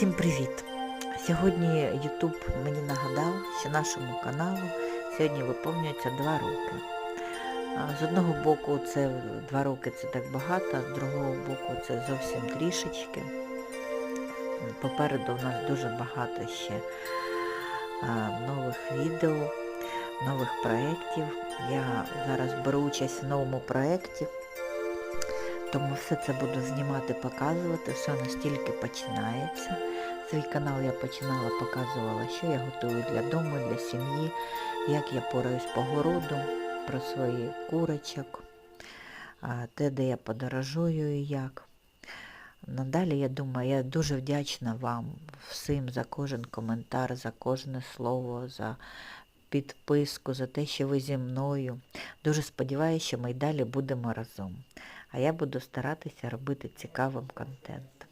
Всім привіт! Сьогодні YouTube мені нагадав, що нашому каналу сьогодні виповнюється 2 роки. З одного боку, це 2 роки це так багато, а з другого боку це зовсім трішечки. Попереду у нас дуже багато ще нових відео, нових проєктів. Я зараз беру участь в новому проєкті. Тому все це буду знімати, показувати, все настільки починається. Свій канал я починала, показувала, що я готую для дому, для сім'ї, як я пораюсь по городу, про свої курочок, те, де я подорожую і як. Надалі, я думаю, я дуже вдячна вам всім за кожен коментар, за кожне слово, за підписку, за те, що ви зі мною. Дуже сподіваюся, що ми й далі будемо разом. А я буду старатися робити цікавим контент.